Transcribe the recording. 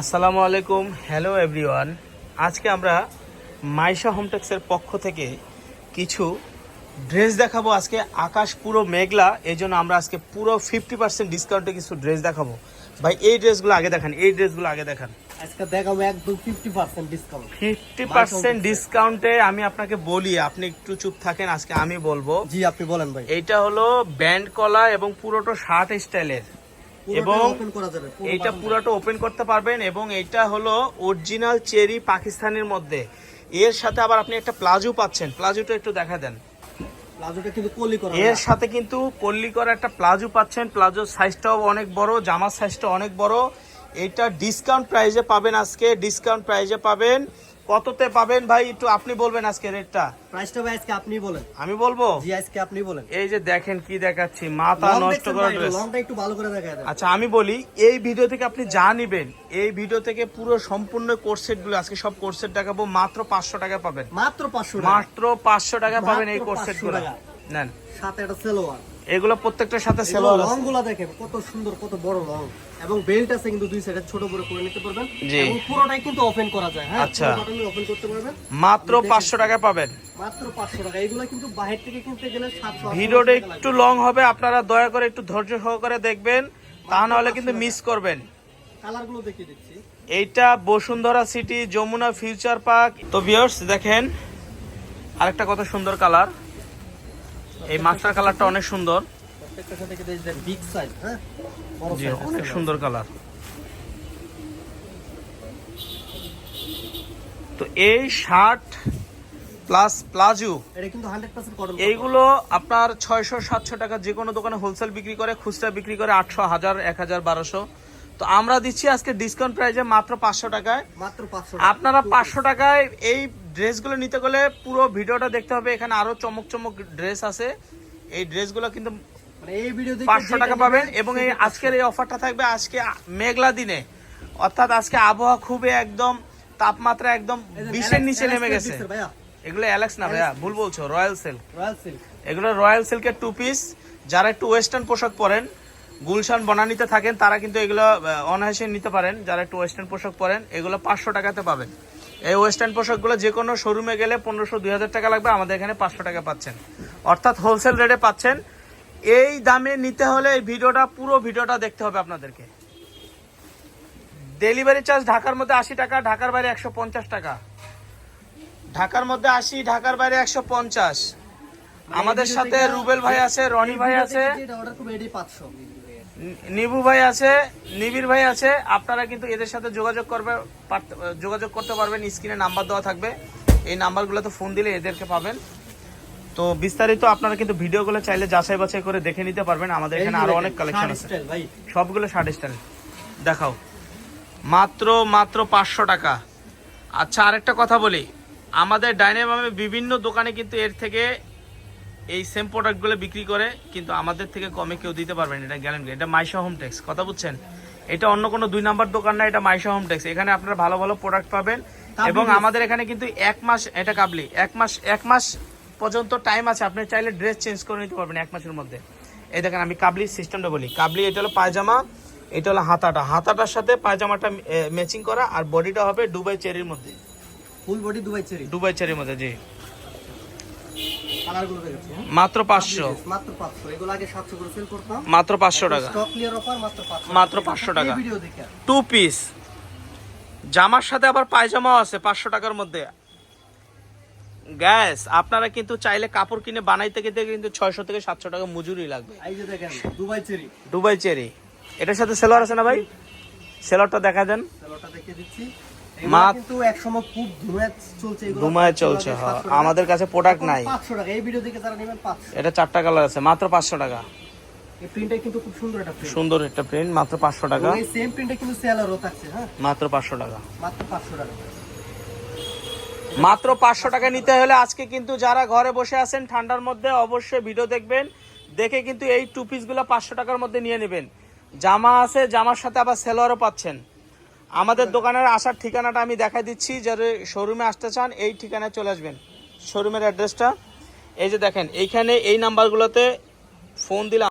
আসসালামু আলাইকুম hello everyone আজকে আমরা মাইশা হোমটেক্সের পক্ষ থেকে কিছু ড্রেস দেখাবো। আজকে আকাশ পুরো মেঘলা এই জন্য আমরা আজকে পুরো ফিফটি পার্সেন্ট ডিসকাউন্টে কিছু ড্রেস দেখাবো। ভাই এই ড্রেসগুলো আগে দেখান এই ড্রেসগুলো আগে দেখান। আজকে দেখাবো একদম fifty percent discount fifty percent ডিসকাউন্টে আমি আপনাকে বলি আপনি একটু চুপ থাকেন আজকে আমি বলব। জি আপনি বলেন ভাই। এইটা হলো ব্যান্ড কলা এবং পুরোটা শার্ট স্টাইলের। এবং এইটা পুরাটা ওপেন করতে পারবেন এবং এটা হলো অরিজিনাল চেরি পাকিস্তানের মধ্যে। এর সাথে আবার আপনি একটা প্লাজো পাচ্ছেন। প্লাজোটা একটু দেখা দেন। এর সাথে কিন্তু পল্লি করা একটা প্লাজো পাচ্ছেন। প্লাজোর সাইজটাও অনেক বড় জামার সাইজটা অনেক বড়। এটা ডিসকাউন্ট প্রাইজে পাবেন আজকে। ডিসকাউন্ট প্রাইজে পাবেন কততে পাবেন ভাই? একটু আপনি বলবেন আজকে রেটটা। প্রাইসটা ভাই আজকে আপনি বলেন। আমি বলব? জি আজকে আপনি বলেন। এই যে দেখেন কি দেখাচ্ছি মাথা নষ্ট করা ড্রেস longটা একটু ভালো করে দেখা দেন। আচ্ছা আমি বলি এই ভিডিও থেকে আপনি যা নিবেন এই ভিডিও থেকে পুরো সম্পূর্ণ কোর্সেটগুলো আজকে সব কোর্সেট দেখাবো মাত্র পাঁচশো টাকা পাবেন। মাত্র পাঁচশো টাকা। মাত্র পাঁচশো টাকা পাবেন এই কোর্সেটগুলো। নেন। সাথে একটা সেলোয়ার। এগুলো প্রত্যেকটার সাথে সেলোয়ার আছে। দেখেন কত সুন্দর কত বড় লং এবং বেল্ট আছে কিন্তু দুই সাইডে ছোট বড় করে নিতে পারবেন। এবং পুরোটাই কিন্তু ওপেন করা যায় হ্যাঁ? আচ্ছা। ওপেন করতে পারবেন। মাত্র পাঁচশো টাকা পাবেন। মাত্র পাঁচশো টাকা। এগুলো কিন্তু বাহির থেকে কিনতে গেলে সাতশো ভিডিওটা একটু লং হবে আপনারা দয়া করে একটু ধৈর্য সহকারে দেখবেন। তা নাহলে কিন্তু মিস করবেন। কালারগুলো দেখিয়ে দিচ্ছি। এইটা Bashundhara city Jamuna future park. তো ভিউয়ার্স দেখেন আরেকটা কত সুন্দর কালার। এই মাস্টার কালারটা অনেক সুন্দর। জি অনেক সুন্দর কালার। তো এই শার্ট প্লাস প্লাজো কিন্তু এইগুলো আপনার ছয়শো সাতশো টাকা যে কোনো দোকানে হোলসেল বিক্রি করে খুচরা বিক্রি করে আটশো হাজার এক হাজার বারোশো। তো আমরা দিচ্ছি আজকে ডিসকাউন্ট প্রাইসে মাত্র পাঁচশো টাকায়। মাত্র 500 আপনারা পাঁচশো টাকায় এই ড্রেসগুলো নিতে গেলে পুরো ভিডিওটা দেখতে হবে। এখানে আরও চমক চমক ড্রেস আছে। এই ড্রেসগুলো কিন্তু মানে এই ভিডিও পাঁচশো টাকা পাবেন এবং এই আজকের এই অফারটা থাকবে আজকে মেঘলা দিনে। অর্থাৎ আজকে আবহাওয়া খুবই একদম তাপমাত্রা একদম 500 বিশের নিচে নেমে গেছে। এগুলো অ্যালেক্স না ভাইয়া ভুল বলছো রয়্যাল সিল্ক রয়্যাল সিল্ক এগুলো রয়্যাল সিল্কের টু পিস যারা একটু ওয়েস্টার্ন পোশাক পরেন গুলশান বনানীতে থাকেন তারা কিন্তু এগুলো অনায়াসে নিতে পারেন। যারা একটু ওয়েস্টার্ন পোশাক পরেন এগুলো পাঁচশো টাকাতে পাবেন। এই ওয়েস্টার্ন পোশাকগুলো যে কোনো শোরুমে গেলে পনেরোশো দুই হাজার টাকা লাগবে আমাদের এখানে পাঁচশো টাকা পাচ্ছেন। অর্থাৎ হোলসেল রেটে পাচ্ছেন। এই দামে নিতে হলে এই ভিডিওটা পুরো ভিডিওটা দেখতে হবে আপনাদেরকে। ডেলিভারি চার্জ ঢাকার মধ্যে আশি টাকা ঢাকার বাইরে একশো পঞ্চাশ টাকা। ঢাকার মধ্যে আশি ঢাকার বাইরে একশো পঞ্চাশ। আমাদের সাথে রুবেল ভাই আছে রনি ভাই আছে। এটা অর্ডার করবে এডি 500 নি- নিবু ভাই আছে নিবির ভাই আছে আপনারা কিন্তু এদের সাথে যোগাযোগ করবে যোগাযোগ করতে পারবেন স্ক্রিনে নাম্বার দেওয়া থাকবে এই নাম্বারগুলোতে ফোন দিলে এদেরকে পাবেন। তো বিস্তারিত আপনারা কিন্তু ভিডিওগুলো চাইলে যাচাই বাছাই করে দেখে নিতে পারবেন আমাদের এখানে আরও অনেক কালেকশন আছে। ভাই। সবগুলো শার্ট স্টাইল। দেখাও। মাত্র মাত্র পাঁচশো টাকা। আচ্ছা আরেকটা কথা বলি। আমাদের ডাইনামামে বিভিন্ন দোকানে কিন্তু এর থেকে এই সেম প্রোডাক্টগুলো বিক্রি করে কিন্তু আমাদের থেকে কমে কেউ দিতে পারবেন এটা গ্যারান্টি এটা মাইশা হোম টেক্স কথা বুঝছেন? এটা অন্য কোনো দুই নাম্বার দোকান না এটা মাইশা হোম টেক্স এখানে আপনারা ভালো ভালো প্রোডাক্ট পাবেন এবং আমাদের এখানে কিন্তু এক মাস এটা কাবলি এক মাস এক মাস পর্যন্ত টাইম আছে আপনি চাইলে ড্রেস চেঞ্জ করে নিতে পারবেন এক মাসের মধ্যে। এই দেখেন আমি কাবলির সিস্টেমটা বলি। কাবলি এটা হলো পায়জামা এটা হলো হাতাটা। হাতাটার সাথে পায়জামাটা ম্যাচিং করা আর বডিটা হবে দুবাই চেরির মধ্যে। Full body Dubai cherry Dubai চেরির মধ্যে জি কালারগুলো দেখেছি হ্যাঁ মাত্র পাঁচশো। মাত্র 500 এগুলো আগে 700 করে সেল করতাম। মাত্র পাঁচশো টাকা। মাত্র 500 মাত্র 500 টাকা। দেখে টু পিস জামার সাথে আবার পায়জামাও আছে পাঁচশো টাকার মধ্যে। গ্যাস আপনারা কিন্তু চাইলে কাপড় কিনে বানাইতে গেতে কিন্তু ছয়শো থেকে সাতশো টাকা মজুরি লাগবে। Dubai cherry. Dubai cherry. এটার সাথে সেলোয়ার আছে না ভাই? সেলোয়ারটা দেখা দেন। চলোটা দেখিয়ে দিচ্ছি। মা- কিন্তু একসময় খুব ধুমে চলছে ধুমায় চলছে হ্যাঁ। আমাদের কাছে প্রোডাক্ট নাই। 500 টাকা এই ভিডিও দেখে যারা নেবেন 500 এটা চারটা কালার আছে মাত্র পাঁচশো টাকা। এই প্রিন্টটা কিন্তু খুব সুন্দর একটা প্রিন্ট সুন্দর একটা প্রিন্ট মাত্র পাঁচশো টাকা। এই সেম প্রিন্টটা কিন্তু সেলারও থাকছে হ্যাঁ। মাত্র পাঁচশো টাকা। মাত্র 500 টাকা। মাত্র পাঁচশো টাকা নিতে হলে আজকে কিন্তু যারা ঘরে বসে আছেন ঠান্ডার মধ্যে অবশ্যই ভিডিও দেখবেন। দেখে কিন্তু এই টু পিসগুলো পাঁচশো টাকার মধ্যে নিয়ে নেবেন। জামা আছে জামার সাথে আবার সেলোয়ারও পাচ্ছেন। আমাদের দোকানের আসার ঠিকানাটা আমি দেখা দিচ্ছি। যারা শোরুমে আসতে চান, এই ঠিকানায় চলে আসবেন। শোরুমের অ্যাড্রেসটা এই যে দেখেন, এইখানে এই নাম্বারগুলোতে ফোন দিলে